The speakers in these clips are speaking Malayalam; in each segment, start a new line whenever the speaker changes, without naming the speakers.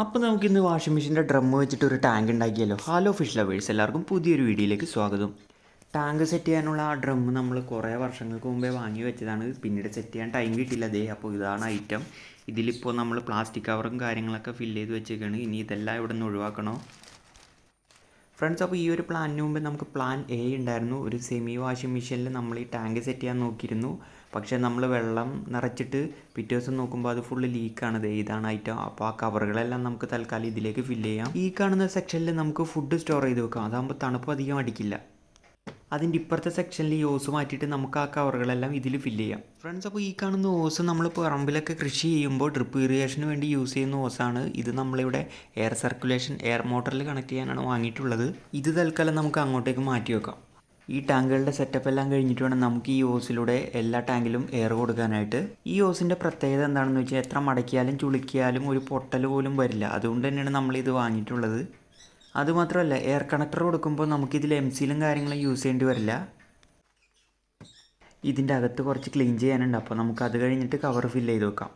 അപ്പോൾ നമുക്ക് ഇന്ന് വാഷിംഗ് മെഷീന്റെ ഡ്രം വെച്ചിട്ട് ഒരു ടാങ്ക് ഉണ്ടാക്കിയല്ലോ. ഹലോ ഫിഷ് ലവേഴ്സ് എല്ലാവർക്കും പുതിയൊരു വീഡിയോയിലേക്ക് സ്വാഗതം. ടാങ്ക് സെറ്റ് ചെയ്യാനുള്ള ആ ഡ്രം നമ്മൾ കുറേ വർഷങ്ങൾക്ക് മുമ്പേ വാങ്ങി വെച്ചതാണ്. പിന്നീട് സെറ്റ് ചെയ്യാൻ ടൈം കിട്ടില്ല അതേ അപ്പോൾ ഇതാണ് ഐറ്റം ഇതിലിപ്പോൾ നമ്മൾ പ്ലാസ്റ്റിക് കവറും കാര്യങ്ങളൊക്കെ ഫില്ല് ചെയ്ത് വെച്ചേക്കാണ്. ഇനി ഇതെല്ലാം ഇവിടെ നിന്ന് ഒഴിവാക്കണോ. ഫ്രണ്ട്സ് അപ്പോൾ ഈ ഒരു പ്ലാനിന് മുമ്പ് നമുക്ക് പ്ലാൻ എ ഉണ്ടായിരുന്നു. ഒരു സെമി വാഷിംഗ് മെഷീനിൽ നമ്മൾ ഈ ടാങ്ക് സെറ്റ് ചെയ്യാൻ നോക്കിയിരുന്നു. പക്ഷേ നമ്മൾ വെള്ളം നിറച്ചിട്ട് പിറ്റേ ദിവസം നോക്കുമ്പോൾ അത് ഫുള്ള് ലീക്കാണ് ദേ ഇതാണ് ഐറ്റം അപ്പോൾ ആ കവറുകളെല്ലാം നമുക്ക് തൽക്കാലം ഇതിലേക്ക് ഫില്ല് ചെയ്യാം. ഈ കാണുന്ന സെക്ഷനിൽ നമുക്ക് ഫുഡ് സ്റ്റോർ ചെയ്ത് വെക്കാം. അതാകുമ്പോൾ തണുപ്പ് അധികം അടിക്കില്ല. അതിന്റെ ഇപ്പുറത്തെ സെക്ഷനിൽ ഈ ഓസ് മാറ്റിയിട്ട് നമുക്ക് ആ കവറുകളെല്ലാം ഇതിൽ ഫില്ല് ചെയ്യാം. ഫ്രണ്ട്സ് അപ്പോൾ ഈ കാണുന്ന ഓസ് നമ്മൾ പറമ്പിലൊക്കെ കൃഷി ചെയ്യുമ്പോൾ ഡ്രിപ്പ് ഇറിഗേഷന് വേണ്ടി യൂസ് ചെയ്യുന്ന ഓസാണ്. ഇത് നമ്മളിവിടെ എയർ സർക്കുലേഷൻ എയർ മോട്ടറിൽ കണക്ട് ചെയ്യാനാണ് വാങ്ങിയിട്ടുള്ളത്. ഇത് തൽക്കാലം നമുക്ക് അങ്ങോട്ടേക്ക് മാറ്റി വെക്കാം. ഈ ടാങ്കുകളുടെ സെറ്റപ്പ് എല്ലാം കഴിഞ്ഞിട്ട് വേണം നമുക്ക് ഈ ഓസിലൂടെ എല്ലാ ടാങ്കിലും എയർ കൊടുക്കാനായിട്ട്. ഈ ഓസിന്റെ പ്രത്യേകത എന്താണെന്ന് വെച്ചാൽ എത്ര മടക്കിയാലും ചുളിക്കിയാലും ഒരു പൊട്ടൽ പോലും വരില്ല. അതുകൊണ്ട് തന്നെയാണ് നമ്മൾ ഇത് വാങ്ങിയിട്ടുള്ളത്. അതുമാത്രമല്ല എയർ കണക്ടർ കൊടുക്കുമ്പോൾ നമുക്കിതിൽ എം സിയിലും കാര്യങ്ങളും യൂസ് ചെയ്യേണ്ടി വരില്ല. ഇതിന്റെ അകത്ത് കുറച്ച് ക്ലീൻ ചെയ്യാനുണ്ട്. അപ്പോൾ നമുക്ക് അത് കഴിഞ്ഞിട്ട് കവർ ഫില്ല് ചെയ്ത് വെക്കാം.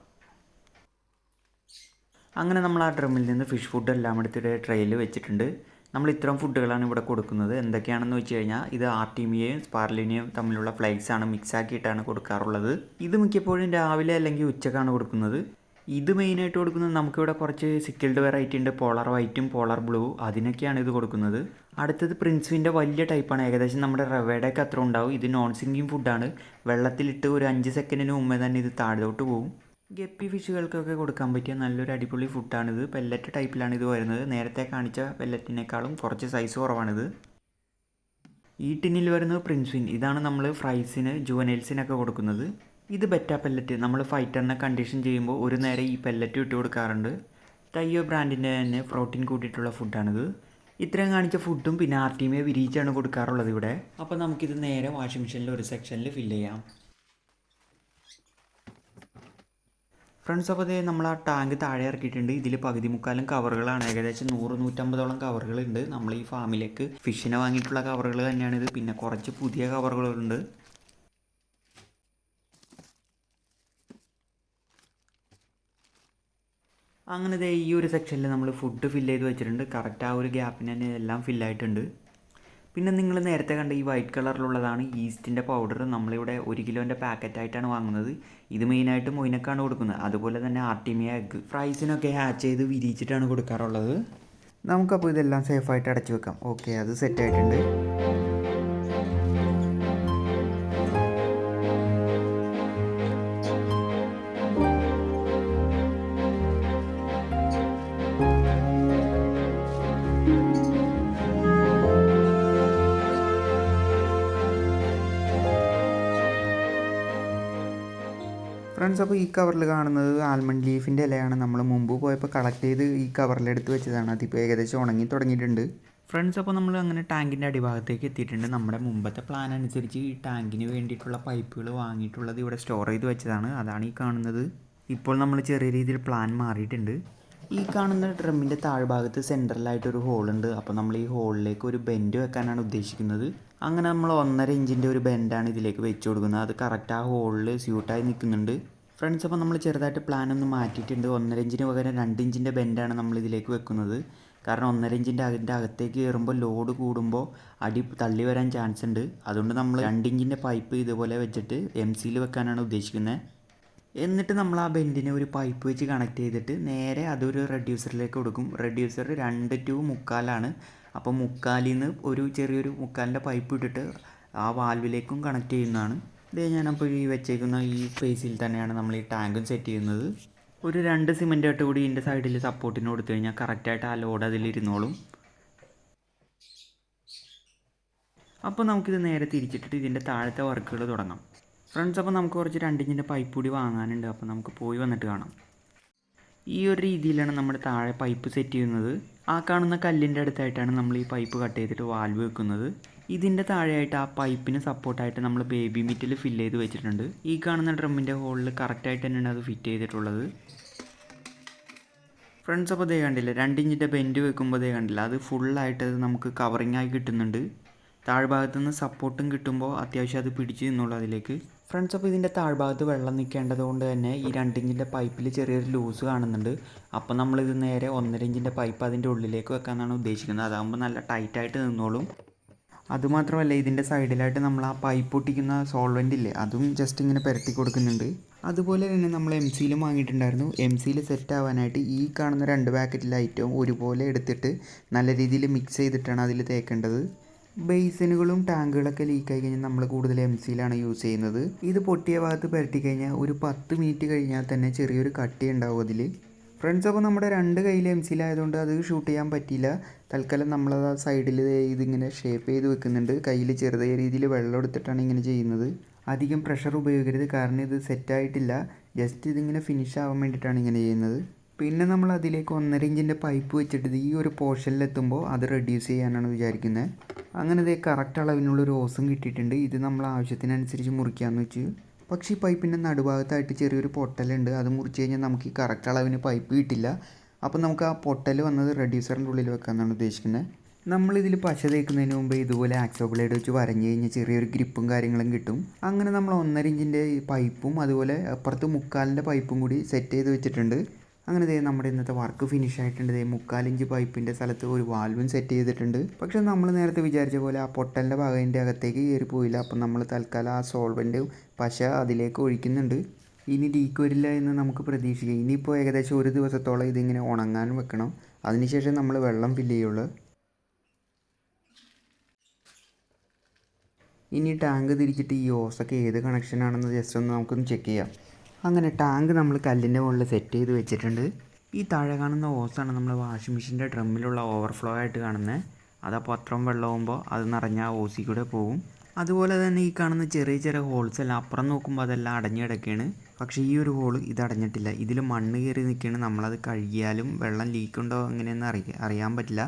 അങ്ങനെ നമ്മൾ ആ ഡ്രമ്മിൽ നിന്ന് ഫിഷ് ഫുഡ് എല്ലാം എടുത്തിട്ട് ട്രെയിൽ വെച്ചിട്ടുണ്ട്. നമ്മൾ ഇത്തരം ഫുഡുകളാണ് ഇവിടെ കൊടുക്കുന്നത്. എന്തൊക്കെയാണെന്ന് വെച്ച് കഴിഞ്ഞാൽ ഇത് ആർട്ടിമിയയും സ്പാർലിനിയും തമ്മിലുള്ള ഫ്ലൈക്സ് ആണ് മിക്സ് ആക്കിയിട്ടാണ് കൊടുക്കാറുള്ളത്. ഇത് മിക്കപ്പോഴും രാവിലെ അല്ലെങ്കിൽ ഉച്ചക്കാണ് കൊടുക്കുന്നത്. ഇത് മെയിനായിട്ട് കൊടുക്കുന്നത് നമുക്കിവിടെ കുറച്ച് സിക്കിൾഡ് വെറൈറ്റി ഉണ്ട്. പോളർ വൈറ്റും പോളർ ബ്ലൂ അതിനൊക്കെയാണ് ഇത് കൊടുക്കുന്നത്. അടുത്തത് പ്രിൻസിന്റെ വലിയ ടൈപ്പാണ് ഏകദേശം നമ്മുടെ റവയുടെയൊക്കെ അത്ര ഉണ്ടാവും. ഇത് നോൺ സിങ്കിങ് ഫുഡാണ് വെള്ളത്തിലിട്ട് ഒരു അഞ്ച് സെക്കൻഡിന് മുമ്പേ തന്നെ ഇത് താഴോട്ട് പോകും ഗപ്പി ഫിഷുകൾക്കൊക്കെ കൊടുക്കാൻ പറ്റിയ നല്ലൊരു അടിപൊളി ഫുഡാണിത്. പെല്ലറ്റ് ടൈപ്പിലാണ് ഇത് വരുന്നത്. നേരത്തെ കാണിച്ച പെല്ലറ്റിനേക്കാളും കുറച്ച് സൈസ് കുറവാണിത്. ഈ ടിന്നിൽ വരുന്നത് പ്രിൻസ്വിൻ ഇതാണ് നമ്മൾ ഫ്രൈസിന് ജുവനൈൽസിനൊക്കെ കൊടുക്കുന്നത്. ഇത് ബെറ്റ പെല്ലറ്റ് നമ്മൾ ഫൈറ്ററിനെ കണ്ടീഷൻ ചെയ്യുമ്പോൾ ഒരു നേരം ഈ പെല്ലറ്റ് ഇട്ട് കൊടുക്കാറുണ്ട്. തയ്യോ ബ്രാൻഡിന്റെ തന്നെ പ്രോട്ടീൻ കൂട്ടിയിട്ടുള്ള ഫുഡാണിത് ഇത്രയും കാണിച്ച ഫുഡും പിന്നെ ആർട്ടിമിയെ വിരിയിച്ചാണ് കൊടുക്കാറുള്ളത് ഇവിടെ. അപ്പോൾ നമുക്കിത് നേരെ വാഷിംഗ് മെഷീനിൽ ഒരു സെക്ഷനിൽ ഫില്ല് ചെയ്യാം. ഫ്രണ്ട്സ് അപ്പോൾ ഇതേ നമ്മൾ ആ ടാങ്ക് താഴെ ഇറക്കിയിട്ടുണ്ട്. ഇതിൽ പകുതി മുക്കാലും കവറുകളാണ്. ഏകദേശം നൂറ് നൂറ്റമ്പതോളം കവറുകളുണ്ട്. നമ്മൾ ഈ ഫാമിലേക്ക് ഫിഷിനെ വാങ്ങിയിട്ടുള്ള കവറുകൾ തന്നെയാണിത്. പിന്നെ കുറച്ച് പുതിയ കവറുകളുണ്ട്. അങ്ങനെ ഈ ഒരു സെക്ഷനിൽ നമ്മൾ ഫുഡ് ഫില്ല് ചെയ്ത് വെച്ചിട്ടുണ്ട്. കറക്റ്റ് ആ ഒരു ഗ്യാപ്പിന് തന്നെ എല്ലാം ഫില്ലായിട്ടുണ്ട്. പിന്നെ നിങ്ങൾ നേരത്തെ കണ്ട ഈ വൈറ്റ് കളറിലുള്ളതാണ് ഈസ്റ്റിന്റെ പൗഡർ നമ്മളിവിടെ ഒരു കിലോന്റെ പാക്കറ്റായിട്ടാണ് വാങ്ങുന്നത്. ഇത് മെയിനായിട്ട് മൊയിനക്കാണ് കൊടുക്കുന്നത്. അതുപോലെ തന്നെ ആർട്ടിമിയ എഗ്ഗ് ഫ്രൈസിനൊക്കെ ഹാച്ച് ചെയ്ത് വിരിയിച്ചിട്ടാണ് കൊടുക്കാറുള്ളത്. നമുക്കപ്പോൾ ഇതെല്ലാം സേഫായിട്ട് അടച്ചു വെക്കാം. ഓക്കെ അത് സെറ്റ് ഫ്രണ്ട്സ് അപ്പോൾ ഈ കവറിൽ കാണുന്നത് ആൽമണ്ട് ലീഫിന്റെ ഇലയാണ്. നമ്മൾ മുമ്പ് പോയപ്പോൾ കളക്ട് ചെയ്ത് ഈ കവറിലെടുത്ത് വെച്ചതാണ്. അതിപ്പോൾ ഏകദേശം ഉണങ്ങി തുടങ്ങിയിട്ടുണ്ട്. ഫ്രണ്ട്സ് അപ്പോൾ നമ്മൾ അങ്ങനെ ടാങ്കിന്റെ അടിഭാഗത്തേക്ക് എത്തിയിട്ടുണ്ട്. നമ്മുടെ മുമ്പത്തെ പ്ലാൻ അനുസരിച്ച് ഈ ടാങ്കിന് വേണ്ടിയിട്ടുള്ള പൈപ്പുകൾ വാങ്ങിയിട്ടുള്ളത് ഇവിടെ സ്റ്റോർ ചെയ്ത് വെച്ചതാണ്. അതാണ് ഈ കാണുന്നത്. ഇപ്പോൾ നമ്മൾ ചെറിയ രീതിയിൽ പ്ലാൻ മാറിയിട്ടുണ്ട്. ഈ കാണുന്ന ഡ്രമ്മിന്റെ താഴ്ഭാഗത്ത് സെന്ററിലായിട്ടൊരു ഹോളുണ്ട് അപ്പോൾ നമ്മൾ ഈ ഹോളിലേക്ക് ഒരു ബെൻഡ് വെക്കാനാണ് ഉദ്ദേശിക്കുന്നത്. അങ്ങനെ നമ്മൾ ഒന്നര ഇഞ്ചിന്റെ ഒരു ബെൻഡാണ് ഇതിലേക്ക് വെച്ച് കൊടുക്കുന്നത്. അത് കറക്റ്റ് ആ ഹോളിൽ സ്യൂട്ടായി നിൽക്കുന്നുണ്ട്. ഫ്രണ്ട്സ് അപ്പോൾ നമ്മൾ ചെറുതായിട്ട് പ്ലാൻ ഒന്ന് മാറ്റിയിട്ടുണ്ട്. ഒന്നര ഇഞ്ചിന് പകരം രണ്ട് ഇഞ്ചിന്റെ ബെൻഡാണ് നമ്മൾ ഇതിലേക്ക് വെക്കുന്നത്. കാരണം ഒന്നര ഇഞ്ചിന്റെ അതിന്റെ അകത്തേക്ക് കയറുമ്പോൾ ലോഡ് കൂടുമ്പോൾ അടി തള്ളി വരാൻ ചാൻസ് ഉണ്ട്. അതുകൊണ്ട് നമ്മൾ രണ്ട് ഇഞ്ചിന്റെ പൈപ്പ് ഇതുപോലെ വെച്ചിട്ട് എം സിയിൽ വെക്കാനാണ് ഉദ്ദേശിക്കുന്നത് എന്നിട്ട് നമ്മൾ ആ ബെൻഡിനെ ഒരു പൈപ്പ് വെച്ച് കണക്ട് ചെയ്തിട്ട് നേരെ അതൊരു റെഡ്യൂസറിലേക്ക് കൊടുക്കും. റെഡ്യൂസർ രണ്ട് ടു മുക്കാലാണ്. അപ്പോൾ മുക്കാലിൽ നിന്ന് ഒരു ചെറിയൊരു മുക്കാലിന്റെ പൈപ്പ് ഇട്ടിട്ട് ആ വാൽവിലേക്കും കണക്ട് ചെയ്യുന്നതാണ്. ഇതേ ഞാനപ്പോൾ ഈ വെച്ചേക്കുന്ന ഈ സ്പേസിൽ തന്നെയാണ് നമ്മൾ ഈ ടാങ്കും സെറ്റ് ചെയ്യുന്നത്. ഒരു രണ്ട് സിമെന്റ് ആയിട്ട് കൂടി ഇതിന്റെ സൈഡിൽ സപ്പോർട്ടിന് കൊടുത്തു കഴിഞ്ഞാൽ കറക്റ്റായിട്ട് ആ ലോഡ് അതിലിരുന്നോളും അപ്പോൾ നമുക്കിത് നേരെ തിരിച്ചിട്ടിട്ട് ഇതിന്റെ താഴത്തെ വർക്കുകൾ തുടങ്ങാം. ഫ്രണ്ട്സ് അപ്പോൾ നമുക്ക് കുറച്ച് രണ്ടിഞ്ചിന്റെ പൈപ്പ് കൂടി വാങ്ങാനുണ്ട്. അപ്പോൾ നമുക്ക് പോയി വന്നിട്ട് കാണാം. ഈ ഒരു രീതിയിലാണ് നമ്മൾ താഴെ പൈപ്പ് സെറ്റ് ചെയ്യുന്നത്. ആ കാണുന്ന കല്ലിന്റെ അടുത്തായിട്ടാണ് നമ്മൾ ഈ പൈപ്പ് കട്ട് ചെയ്തിട്ട് വാൽവ് വെക്കുന്നത്. ഇതിന്റെ താഴെയായിട്ട് ആ പൈപ്പിന് സപ്പോർട്ടായിട്ട് നമ്മൾ ബേബി മിറ്റിൽ ഫിൽ ചെയ്ത് വെച്ചിട്ടുണ്ട്. ഈ കാണുന്ന ഡ്രമ്മിന്റെ ഹോളിൽ കറക്റ്റായിട്ട് തന്നെയാണ് അത് ഫിറ്റ് ചെയ്തിട്ടുള്ളത്. ഫ്രണ്ട്സ് അപ്പോൾ ദേ കണ്ടില്ല രണ്ടിഞ്ചിന്റെ ബെൻഡ് വെക്കുമ്പോൾ ദേ കണ്ടില്ല അത് ഫുള്ളായിട്ട് അത് നമുക്ക് കവറിങ് ആയി കിട്ടുന്നുണ്ട്. താഴ്ഭാഗത്തു നിന്ന് സപ്പോർട്ടും കിട്ടുമ്പോൾ അത്യാവശ്യം അത് പിടിച്ച് നിന്നുള്ളൂ അതിലേക്ക്. ഫ്രണ്ട്സ് അപ്പോൾ ഇതിന്റെ താഴ്ഭാഗത്ത് വെള്ളം നിൽക്കേണ്ടത് കൊണ്ട് തന്നെ ഈ രണ്ട് ഇഞ്ചിന്റെ പൈപ്പിൽ ചെറിയൊരു ലൂസ് കാണുന്നുണ്ട്. അപ്പോൾ നമ്മളിത് നേരെ ഒന്നര ഇഞ്ചിന്റെ പൈപ്പ് അതിന്റെ ഉള്ളിലേക്ക് വെക്കാനാണ് ഉദ്ദേശിക്കുന്നത്. അതാകുമ്പോൾ നല്ല ടൈറ്റായിട്ട് നിന്നോളും. അതുമാത്രമല്ല ഇതിന്റെ സൈഡിലായിട്ട് നമ്മൾ ആ പൈപ്പ് ഒട്ടിക്കുന്ന സോൾവെന്റ് ഇല്ലേ അതും ജസ്റ്റ് ഇങ്ങനെ പുരട്ടി കൊടുക്കുന്നുണ്ട്. അതുപോലെ തന്നെ നമ്മൾ എം സിയിലും വാങ്ങിയിട്ടുണ്ടായിരുന്നു. എം സിയിൽ സെറ്റ് ആവാനായിട്ട് ഈ കാണുന്ന രണ്ട് പാക്കറ്റ് ഐറ്റവും ഒരുപോലെ എടുത്തിട്ട് നല്ല രീതിയിൽ മിക്സ് ചെയ്തിട്ടാണ് അതിൽ തേക്കേണ്ടത്. ബേസിനുകളും ടാങ്കുകളൊക്കെ ലീക്കായി കഴിഞ്ഞാൽ നമ്മൾ കൂടുതൽ എം സിയിലാണ് യൂസ് ചെയ്യുന്നത്. ഇത് പൊട്ടിയ ഭാഗത്ത് പുരട്ടി കഴിഞ്ഞാൽ ഒരു പത്ത് മിനിറ്റ് കഴിഞ്ഞാൽ തന്നെ ചെറിയൊരു കട്ടി ഉണ്ടാവും അതിൽ ഫ്രണ്ട്സ് അപ്പോൾ നമ്മുടെ രണ്ട് കയ്യിൽ എം സിയിലായതുകൊണ്ട് അത് ഷൂട്ട് ചെയ്യാൻ പറ്റിയില്ല. തൽക്കാലം നമ്മളത് ആ സൈഡിൽ ഇതിങ്ങനെ ഷേപ്പ് ചെയ്ത് വെക്കുന്നുണ്ട്. കയ്യിൽ ചെറുതായ രീതിയിൽ വെള്ളം എടുത്തിട്ടാണ് ഇങ്ങനെ ചെയ്യുന്നത്. അധികം പ്രഷർ ഉപയോഗിക്കരുത്. കാരണം ഇത് സെറ്റായിട്ടില്ല ജസ്റ്റ് ഇതിങ്ങനെ ഫിനിഷ് ആവാൻ വേണ്ടിയിട്ടാണ് ഇങ്ങനെ ചെയ്യുന്നത്. പിന്നെ നമ്മൾ അതിലേക്ക് ഒന്നര ഇഞ്ചിന്റെ പൈപ്പ് വെച്ചിട്ട് ഈ ഒരു പോർഷനിൽ എത്തുമ്പോൾ അത് റെഡ്യൂസ് ചെയ്യാനാണ് വിചാരിക്കുന്നത് അങ്ങനെ ഇതേ കറക്റ്റ് അളവിനുള്ള ഒരു ഓസും കിട്ടിയിട്ടുണ്ട്. ഇത് നമ്മൾ ആവശ്യത്തിനനുസരിച്ച് മുറിക്കാമെന്ന് വെച്ച്. പക്ഷേ ഈ പൈപ്പിന്റെ നടുഭാഗത്തായിട്ട് ചെറിയൊരു പൊട്ടലുണ്ട്. അത് മുറിച്ച് കഴിഞ്ഞാൽ നമുക്ക് ഈ കറക്റ്റ് അളവിന് പൈപ്പ് കിട്ടില്ല. അപ്പോൾ നമുക്ക് ആ പൊട്ടൽ വന്നത് റെഡ്യൂസറിന്റെ ഉള്ളിൽ വെക്കാമെന്നാണ് ഉദ്ദേശിക്കുന്നത് നമ്മളിതിൽ പശ തേക്കുന്നതിന് മുമ്പ് ഇതുപോലെ ആക്സോ ബ്ലേഡ് വെച്ച് വരഞ്ഞു കഴിഞ്ഞാൽ ചെറിയൊരു ഗ്രിപ്പും കാര്യങ്ങളും കിട്ടും. അങ്ങനെ നമ്മൾ ഒന്നര ഇഞ്ചിന്റെ പൈപ്പും അതുപോലെ അപ്പുറത്ത് മുക്കാലിന്റെ പൈപ്പും കൂടി സെറ്റ് ചെയ്ത് വെച്ചിട്ടുണ്ട്. അങ്ങനെ ദേ നമ്മുടെ ഇന്നത്തെ വർക്ക് ഫിനിഷ് ആയിട്ടുണ്ട്. ദേ മുക്കാലിഞ്ച് പൈപ്പിന്റെ സ്ഥലത്ത് ഒരു വാൽവും സെറ്റ് ചെയ്തിട്ടുണ്ട്. പക്ഷേ നമ്മൾ നേരത്തെ വിചാരിച്ച പോലെ ആ പൊട്ടലിന്റെ ഭാഗത്തിന്റെ അകത്തേക്ക് കയറി പോയില്ല. അപ്പം നമ്മൾ തൽക്കാലം ആ സോൾവന്റ് പശ അതിലേക്ക് ഒഴിക്കുന്നുണ്ട്. ഇനി ലീക്ക് വരില്ല എന്ന് നമുക്ക് പ്രതീക്ഷിക്കാം. ഇനിയിപ്പോൾ ഏകദേശം ഒരു ദിവസത്തോളം ഇതിങ്ങനെ ഉണങ്ങാൻ വെക്കണം. അതിനുശേഷം നമ്മൾ വെള്ളം ഫില്ല് ചെയ്യുള്ളൂ. ഇനി ടാങ്ക് തിരിച്ചിട്ട് ഈ ഓസൊക്കെ ഏത് കണക്ഷനാണെന്ന് ജസ്റ്റ് ഒന്ന് നമുക്കൊന്ന് ചെക്ക് ചെയ്യാം. അങ്ങനെ ടാങ്ക് നമ്മൾ കല്ലിന്റെ മുകളിൽ സെറ്റ് ചെയ്ത് വെച്ചിട്ടുണ്ട്. ഈ താഴെ കാണുന്ന ഓസാണ് നമ്മൾ വാഷിംഗ് മെഷീന്റെ ഡ്രമ്മിലുള്ള ഓവർഫ്ലോ ആയിട്ട് കാണുന്നത് അതപ്പോൾ അത്രയും വെള്ളമാകുമ്പോൾ അത് നിറഞ്ഞ ആ ഓസി കൂടെ പോകും. അതുപോലെ തന്നെ ഈ കാണുന്ന ചെറിയ ചെറിയ ഹോൾസ് എല്ലാം അപ്പുറം നോക്കുമ്പോൾ അതെല്ലാം അടഞ്ഞു കിടക്കുകയാണ് പക്ഷേ ഈ ഒരു ഹോൾ ഇത് അടഞ്ഞിട്ടില്ല. ഇതിൽ മണ്ണ് കയറി നിൽക്കുകയാണ് നമ്മളത് കഴുകിയാലും വെള്ളം ലീക്ക് ഉണ്ടോ അങ്ങനെയെന്ന് അറിയ അറിയാൻ പറ്റില്ല.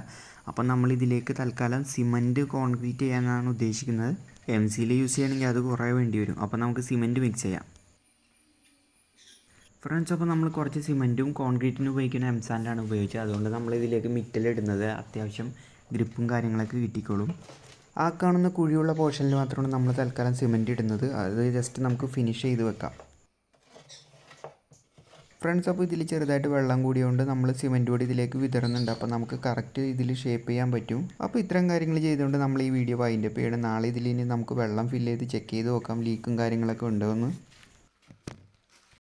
അപ്പം നമ്മൾ ഇതിലേക്ക് തൽക്കാലം സിമന്റ് കോൺക്രീറ്റ് ചെയ്യാനാണ് ഉദ്ദേശിക്കുന്നത്. എം സിയിൽ യൂസ് ചെയ്യണമെങ്കിൽ അത് കുറേ വേണ്ടി വരും. അപ്പോൾ നമുക്ക് സിമന്റ് മിക്സ് ചെയ്യാം. ഫ്രണ്ട്സ് അപ്പോൾ നമ്മൾ കുറച്ച് സിമന്റും കോൺക്രീറ്റിനും ഉപയോഗിക്കുന്ന എം സാൻഡാണ് ഉപയോഗിച്ചത്. അതുകൊണ്ട് നമ്മൾ ഇതിലേക്ക് മിറ്റലിടുന്നത് അത്യാവശ്യം ഗ്രിപ്പും കാര്യങ്ങളൊക്കെ കിട്ടിക്കോളും. ആ കാണുന്ന കുഴിയുള്ള പോർഷനിൽ മാത്രമാണ് നമ്മൾ തൽക്കാലം സിമന്റ് ഇടുന്നത്. അത് ജസ്റ്റ് നമുക്ക് ഫിനിഷ് ചെയ്ത് വെക്കാം. ഫ്രണ്ട്സ് അപ്പോൾ ഇതിൽ ചെറുതായിട്ട് വെള്ളം കൂടിയുകൊണ്ട് നമ്മൾ സിമന്റ് കൂടി ഇതിലേക്ക് വിതറുന്നുണ്ട്. അപ്പോൾ നമുക്ക് കറക്റ്റ് ഇതിൽ ഷേപ്പ് ചെയ്യാൻ പറ്റും. അപ്പോൾ ഇത്തരം കാര്യങ്ങൾ ചെയ്തുകൊണ്ട് നമ്മൾ ഈ വീഡിയോ വൈൻഡപ്പ് ചെയ്യണം. നാളെ ഇതിൽ ഇനി നമുക്ക് വെള്ളം ഫില്ല് ചെയ്ത് ചെക്ക് ചെയ്ത് നോക്കാം. ലീക്കും കാര്യങ്ങളൊക്കെ ഉണ്ടോ എന്ന്.